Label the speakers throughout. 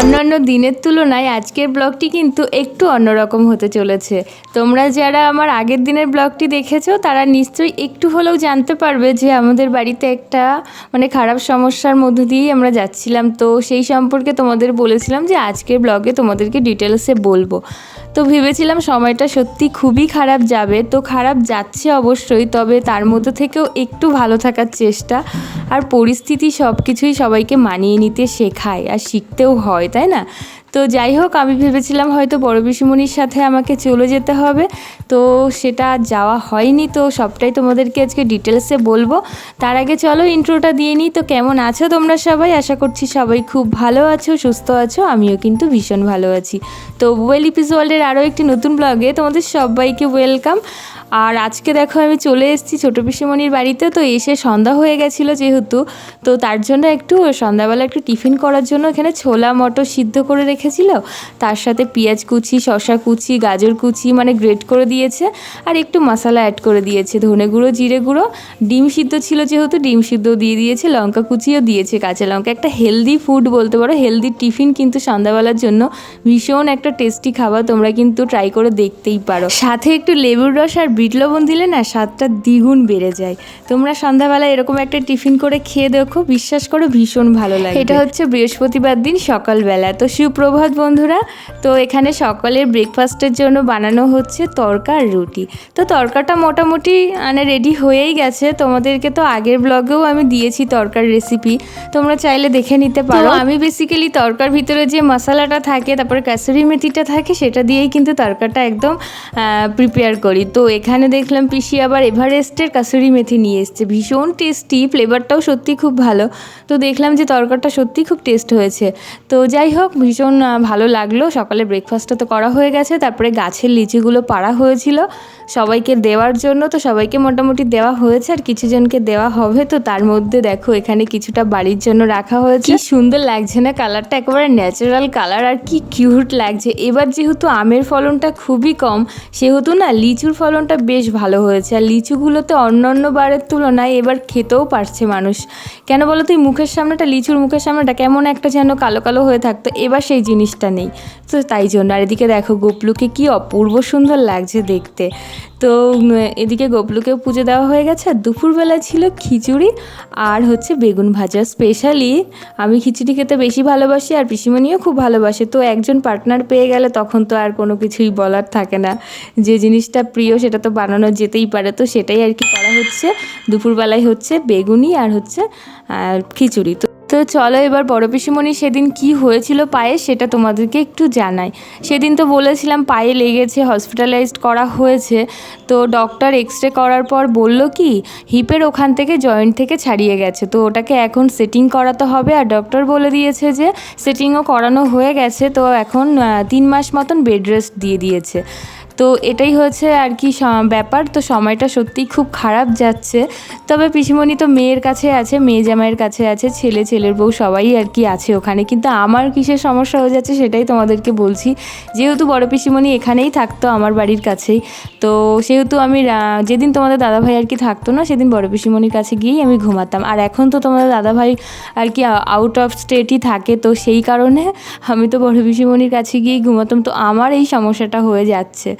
Speaker 1: অন্যান্য দিনের তুলনায় আজকের ব্লগটি কিন্তু একটু অন্যরকম হতে চলেছে। তোমরা যারা আমার আগের দিনের ব্লগটি দেখেছ, তারা নিশ্চয়ই একটু হলেও জানতে পারবে যে আমাদের বাড়িতে একটা মানে খারাপ সমস্যার মধ্য দিয়েই আমরা যাচ্ছিলাম। তো সেই সম্পর্কে তোমাদের বলেছিলাম যে আজকের ব্লগে তোমাদেরকে ডিটেলসে বলব। তো ভেবেছিলাম সময়টা সত্যি খুবই খারাপ যাবে, তো খারাপ যাচ্ছে অবশ্যই, তবে তার মধ্যে থেকেও একটু ভালো থাকার চেষ্টা। আর পরিস্থিতি সব কিছুই সবাইকে মানিয়ে নিতে শেখায়, আর শিখতেও হয়, তাই না? তো যাই হোক, আমি ভেবেছিলাম হয়তো বড় পিসিমণির সাথে আমাকে চলে যেতে হবে। তো সেটা যাওয়া হয়নি। তো সবটাই তোমাদেরকে আজকে ডিটেলসে বলব। তার আগে চলো, ইন্ট্রোটা দিয়ে নিই। তো কেমন আছো তোমরা সবাই? আশা করছি সবাই খুব ভালো আছো, সুস্থ আছো। আমিও কিন্তু ভীষণ ভালো আছি। তো ওয়েল ইপিস ওয়ার্ল্ডের আরও একটি নতুন ব্লগে তোমাদের সবাইকে ওয়েলকাম আর আজকে দেখো আমি চলে এসেছি ছোটো পিসিমণির বাড়িতে, তো এসে সন্ধ্যা হয়ে গেছিল যেহেতু, তো তার জন্য একটু সন্ধ্যাবেলা একটু টিফিন করার জন্য এখানে ছোলা মটর সিদ্ধ করে রেখেছিল। তার সাথে পেঁয়াজ কুচি, শসা কুচি, গাজর কুচি মানে গ্রেট করে দিয়েছে, আর একটু মশলা অ্যাড করে দিয়েছে, ধনে গুঁড়ো, জিরে গুঁড়ো। ডিম সিদ্ধ ছিল যেহেতু, ডিম সিদ্ধ দিয়ে দিয়েছে, লঙ্কা কুচিও দিয়েছে, কাঁচা লঙ্কা। একটা হেলদি ফুড বলতে পারো হেলদি টিফিন কিন্তু সন্ধ্যাবেলার জন্য ভীষণ একটা টেস্টি খাবার তোমরা কিন্তু ট্রাই করে দেখতেই পারো। সাথে একটু লেবুর রস আর বিট লবণ দিলে না স্বাদটা দ্বিগুণ বেড়ে যায়। তোমরা সন্ধ্যাবেলা এরকম একটা টিফিন করে খেয়ে দেখো বিশ্বাস করো ভীষণ ভালো লাগে এটা হচ্ছে বৃহস্পতিবার দিন সকালবেলা। তো সুপ্রভাত বন্ধুরা তো এখানে সকালের ব্রেকফাস্টের জন্য বানানো হচ্ছে তরকা আর রুটি। তো তরকাটা মোটামুটি মানে রেডি হয়েই গেছে। তোমাদেরকে তো আগের ব্লগেও আমি দিয়েছি তরকার রেসিপি তোমরা চাইলে দেখে নিতে পারো। আমি বেসিক্যালি তরকার ভিতরে যে মশলাটা থাকে তারপরে কাসুরি মেথিটা থাকে সেটা দিয়েই কিন্তু তরকাটা একদম প্রিপেয়ার করি। তো এখানে দেখলাম পিসি আবার এভারেস্টের কাসুরি মেথি নিয়ে এসছে। ভীষণ টেস্টি ফ্লেভারটাও সত্যি খুব ভালো। তো দেখলাম যে তরকারটা সত্যি খুব টেস্ট হয়েছে। তো যাই হোক, ভীষণ ভালো লাগল। সকালে ব্রেকফাস্টটা তো করা হয়ে গেছে, তারপরে গাছের লিচিগুলো পাড়া হয়েছিল। সবাইকে দেওয়ার জন্য তো সবাইকে মোটামুটি দেওয়া হয়েছে, আর কিছু জনকে দেওয়া হবে। তো তার মধ্যে দেখো, এখানে কিছুটা বাড়ির জন্য রাখা হয়েছে। সুন্দর লাগছে না? কালারটা একেবারে ন্যাচারাল কালার আর কি কিউট লাগছে। এবার যেহেতু আমের ফলনটা খুবই কম, সেহেতু না লিচুর ফলনটা বেশ ভালো হয়েছে। আর লিচুগুলোতে অন্য অন্য বারের তুলনায় এবার খেতেও পারছে মানুষ। কেন বলো তুই মুখের সামনেটা, লিচুর মুখের সামনেটা কেমন একটা যেন কালো কালো হয়ে থাকতো, এবার সেই জিনিসটা নেই। তো তাই জন্য, আর এদিকে দেখো গোপলুকে কি অপূর্ব সুন্দর লাগছে দেখতে। তো এদিকে গোপলুকেও পুজো দেওয়া হয়ে গেছে। আর দুপুরবেলা ছিল খিচুড়ি আর হচ্ছে বেগুন ভাজা স্পেশালি আমি খিচুড়ি খেতে বেশি ভালোবাসি আর পিসিমণিও খুব ভালোবাসে। তো একজন পার্টনার পেয়ে গেলে তখন তো আর কোনো কিছুই বলার থাকে না। যে জিনিসটা প্রিয় সেটা তো বানানো যেতেই পারে। তো সেটাই আর কি করা হচ্ছে। দুপুরবেলায় হচ্ছে বেগুনি আর হচ্ছে খিচুড়ি। তো তো চলো এবার বড় পিসিমণি সেদিন কি হয়েছিল পায়ে সেটা তোমাদেরকে একটু জানাই। সেদিন তো বলেছিলাম পায়ে লেগেছে হসপিটালাইজড করা হয়েছে। তো ডক্টর এক্স রে করার পর বলল কি হিপের ওখান থেকে জয়েন্ট থেকে ছাড়িয়ে গেছে। তো ওটাকে এখন সেটিং করাতে হবে। আর ডক্টর বলে দিয়েছে যে সেটিংও করানো হয়ে গেছে। তো এখন তিন মাস মতন বেড রেস্ট দিয়ে দিয়েছে। তো এটাই হচ্ছে আর কি ব্যাপার। তো সময়টা সত্যিই খুব খারাপ যাচ্ছে। তবে পিসিমণি তো মেয়ের কাছে আছে, মেয়ে জামাইয়ের কাছে আছে, ছেলে, ছেলের বউ সবাই আর কি আছে ওখানে। কিন্তু আমার কিসের সমস্যা হয়ে যাচ্ছে সেটাই তোমাদেরকে বলছি। যেহেতু বড় পিসিমণি এখানেই থাকতো আমার বাড়ির কাছেই। তো সেহেতু আমি যেদিন তোমাদের দাদাভাই আর কি থাকতো না, সেদিন বড় পিসিমণির কাছে গিয়েই আমি ঘুমাতাম। আর এখন তো তোমাদের দাদাভাই আর কি আউট অফ স্টেটই থাকে, তো সেই কারণে আমি তো বড় পিসিমণির কাছে গিয়েই ঘুমাতাম। তো আমার এই সমস্যাটা হয়ে যাচ্ছে।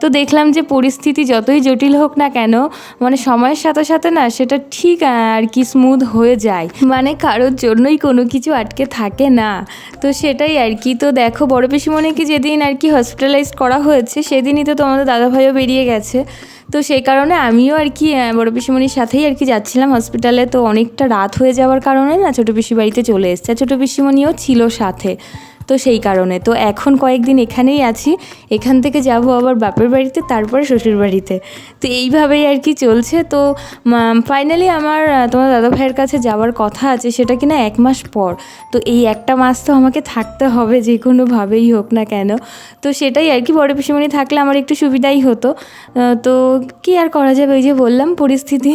Speaker 1: তো দেখলাম যে পরিস্থিতি যতই জটিল হোক না কেন মানে সময়ের সাথে সাথে না সেটা ঠিক আর কি স্মুথ হয়ে যায়। মানে কারোর জন্যই কোনো কিছু আটকে থাকে না। তো সেটাই আর কি। তো দেখো বড় পিসিমণিকে যেদিন আর কি হসপিটালাইজ করা হয়েছে, সেদিনই তো তোমাদের দাদাভাইও বেরিয়ে গেছে। তো সেই কারণে আমিও আর কি বড় পিসিমণির সাথেই আর কি যাচ্ছিলাম হসপিটালে তো অনেকটা রাত হয়ে যাওয়ার কারণে না ছোটো পিসি বাড়িতে চলে এসছে। ছোটো পিসিমণিও ছিল সাথে। তো সেই কারণে। তো এখন কয়েকদিন এখানেই আছি। এখান থেকে যাব আবার বাপের বাড়িতে, তারপরে শ্বশুর বাড়িতে। তো এইভাবেই আর কি চলছে। তো ফাইনালি আমার তোমার দাদা ভাইয়ের কাছে যাওয়ার কথা আছে, সেটা কিনা এক মাস পর। তো এই একটা মাস তো আমাকে থাকতে হবে, যে কোনোভাবেই হোক না কেন। তো সেটাই আর কি, বড় পিসিমণি থাকলে আমার একটু সুবিধাই হতো। তো কি আর করা যাবে, ওই যে বললাম, পরিস্থিতি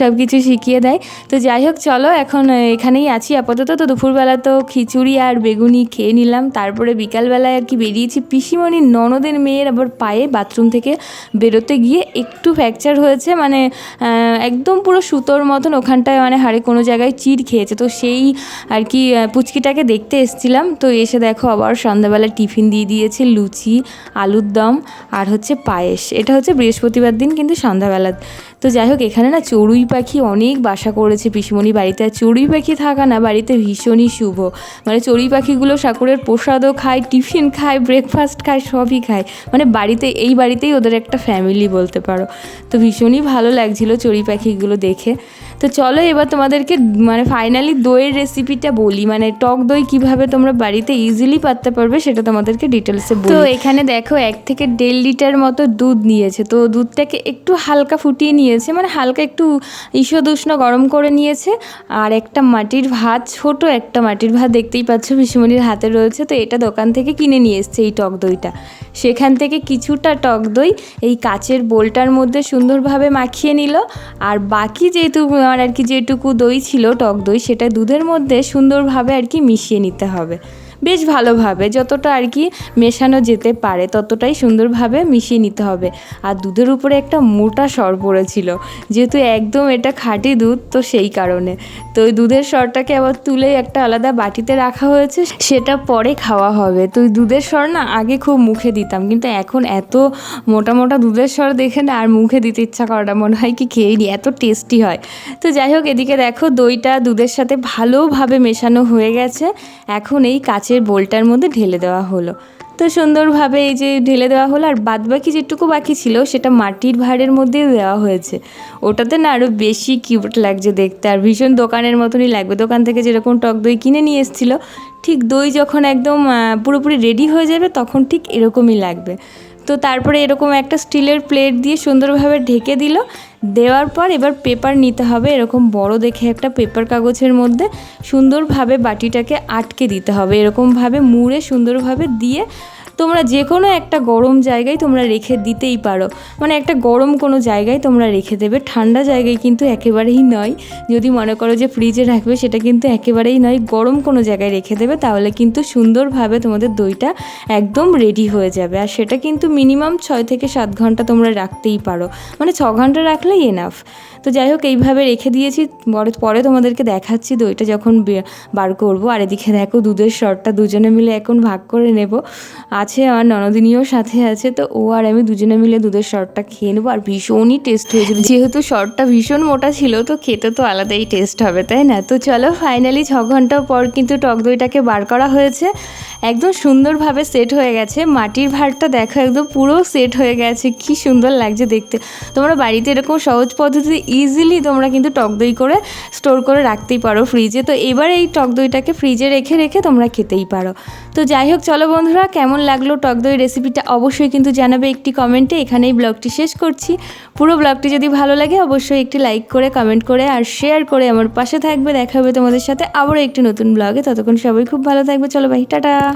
Speaker 1: সব কিছু শিখিয়ে দেয়। তো যাই হোক, চলো, এখন এখানেই আছি। আপাতত তো দুপুরবেলা তো খিচুড়ি আর বেগুনি খেয়ে নিলাম। তারপরে বিকালবেলায় আর কি বেরিয়েছি। পিসিমণির ননদের মেয়ের আবার পায়ে বাথরুম থেকে বেরোতে গিয়ে একটু ফ্র্যাকচার হয়েছে। মানে একদম পুরো সুতোর মতন ওখানটায় মানে হাড়ে কোনো জায়গায় চির খেয়েছে। তো সেই আর কি পুচকিটাকে দেখতে এসেছিলাম। তো এসে দেখো আবার সন্ধ্যাবেলা টিফিন দিয়ে দিয়েছে লুচি, আলুর দম আর হচ্ছে পায়েস। এটা হচ্ছে বৃহস্পতিবার দিন, কিন্তু সন্ধ্যাবেলা। তো যাই হোক, এখানে না চড়ুই পাখি অনেক বাসা করেছে পিসিমণি বাড়িতে। আর চড়ুই পাখি থাকা না, বাড়িতে ভীষণই শুভ। মানে চড়ুই পাখিগুলো ঠাকুরের প্রসাদও খায়, টিফিন খায় ব্রেকফাস্ট খায়, সবই খায়। মানে বাড়িতে, এই বাড়িতেই ওদের একটা ফ্যামিলি বলতে পারো। তো ভীষণই ভালো লাগছিল চড়ুই পাখিগুলো দেখে। তো চলো এবার তোমাদেরকে মানে ফাইনালি দইয়ের রেসিপিটা বলি। মানে টক দই কীভাবে তোমরা বাড়িতে ইজিলি পাততে পারবে সেটা তোমাদেরকে ডিটেলসে তো এখানে দেখো এক থেকে দেড় লিটার মতো দুধ নিয়েছে। তো দুধটাকে একটু হালকা ফুটিয়ে নিয়েছে। মানে হালকা একটু ঈষদুষ্ণ গরম করে নিয়েছে। আর একটা মাটির ভাত, ছোট একটা মাটির ভাত দেখতেই পাচ্ছ পিসুমণির হাতে রয়েছে, তো এটা দোকান থেকে কিনে নিয়ে এসছে এই টক দইটা। সেখান থেকে কিছুটা টক দই এই কাচের বোলটার মধ্যে সুন্দরভাবে মাখিয়ে নিল। আর বাকি যেহেতু আমার আর কি যেটুকু দই ছিল টক দই, সেটা দুধের মধ্যে সুন্দরভাবে আর কি মিশিয়ে নিতে হবে। বেশ ভালোভাবে যতটা আর কি মেশানো যেতে পারে ততটাই সুন্দরভাবে মিশিয়ে নিতে হবে। আর দুধের উপরে একটা মোটা সর পড়েছিল। যেহেতু একদম এটা খাঁটি দুধ, তো সেই কারণে। তো ওই দুধের সরটাকে আবার তুলে একটা আলাদা বাটিতে রাখা হয়েছে, সেটা পরে খাওয়া হবে। তো ওই দুধের সর না আগে খুব মুখে দিতাম, কিন্তু এখন এত মোটা মোটা দুধের সর দেখে না আর মুখে দিতে ইচ্ছা করাটা মনে হয় কি খেয়ে নি, এত টেস্টি হয়। তো যাই হোক, এদিকে দেখো দইটা দুধের সাথে ভালোভাবে মেশানো হয়ে গেছে। এখন এই কাচের বোলটার মধ্যে ঢেলে দেওয়া হলো। তো সুন্দরভাবে এই যে ঢেলে দেওয়া হলো, আর বাদ বাকি যেটুকু বাকি ছিল, সেটা মাটির ভাঁড়ের মধ্যে দেওয়া হয়েছে। ওটাতে না আরও বেশি কিউট লাগছে দেখতে, আর ভীষণ দোকানের মতনই লাগবে। দোকান থেকে যেরকম টক দই কিনে নিয়ে এসেছিল, ঠিক দই যখন একদম পুরোপুরি রেডি হয়ে যাবে, তখন ঠিক এরকমই লাগবে। তো তারপরে এরকম একটা স্টিলের প্লেট দিয়ে সুন্দরভাবে ঢেকে দিল দেওয়ার পর এবার পেপার নিতে হবে। এরকম বড় দেখে একটা পেপার কাগজের মধ্যে সুন্দরভাবে বাটিটাকে আটকে দিতে হবে। এরকমভাবে মুড়ে সুন্দরভাবে দিয়ে তোমরা যে কোনো একটা গরম জায়গায় তোমরা রেখে দিতেই পারো। মানে একটা গরম কোনো জায়গায় তোমরা রেখে দেবে। ঠান্ডা জায়গায় কিন্তু একেবারেই নয়। যদি মনে করো যে ফ্রিজে রাখবে, সেটা কিন্তু একেবারেই নয়। গরম কোনো জায়গায় রেখে দেবে, তাহলে কিন্তু সুন্দরভাবে তোমাদের দইটা একদম রেডি হয়ে যাবে। আর সেটা কিন্তু মিনিমাম ছয় থেকে সাত ঘণ্টা তোমরা রাখতেই পারো। মানে ছ ঘণ্টা রাখলেই এনাফ তো যাই হোক, এইভাবে রেখে দিয়েছি। পরে পরে তোমাদেরকে দেখাচ্ছি দইটা যখন বার করব। আর এদিকে দেখো, দুধের শরটা দুজনে মিলে এখন ভাগ করে নেব। আছে আমার ননদিনীও সাথে আছে, তো ও আর আমি দুজনে মিলে দুধের শরটটা খেয়ে নেব। আর ভীষণই টেস্ট হয়েছিল যেহেতু শরটটা ভীষণ মোটা ছিল, তো খেতে তো আলাদাই টেস্ট হবে, তাই না? তো চলো ফাইনালি ছ ঘণ্টা পর কিন্তু টক দইটাকে বার করা হয়েছে। একদম সুন্দরভাবে সেট হয়ে গেছে। মাটির ভাঁড়টা দেখো, একদম পুরো সেট হয়ে গেছে। কি সুন্দর লাগছে দেখতে। তোমরা বাড়িতে এরকম সহজ পদ্ধতিতে ইজিলি তোমরা কিন্তু টক দই করে স্টোর করে রাখতেই পারো ফ্রিজে তো এবার এই টক দইটাকে ফ্রিজে রেখে রেখে তোমরা খেতেই পারো। তো যাই হোক, চলো বন্ধুরা, কেমন লাগল টক দই রেসিপিটা অবশ্যই কিন্তু জানাবে একটি কমেন্টে এখানেই ব্লগটি শেষ করছি। পুরো ব্লগটি যদি ভালো লাগে, অবশ্যই একটি লাইক করে কমেন্ট করে আর শেয়ার করে আমার পাশে থাকবে। দেখা হবে তোমাদের সাথে আবারও একটি নতুন ব্লগে। ততক্ষণ সবাই খুব ভালো থাকবে। চলো ভাই টাটা।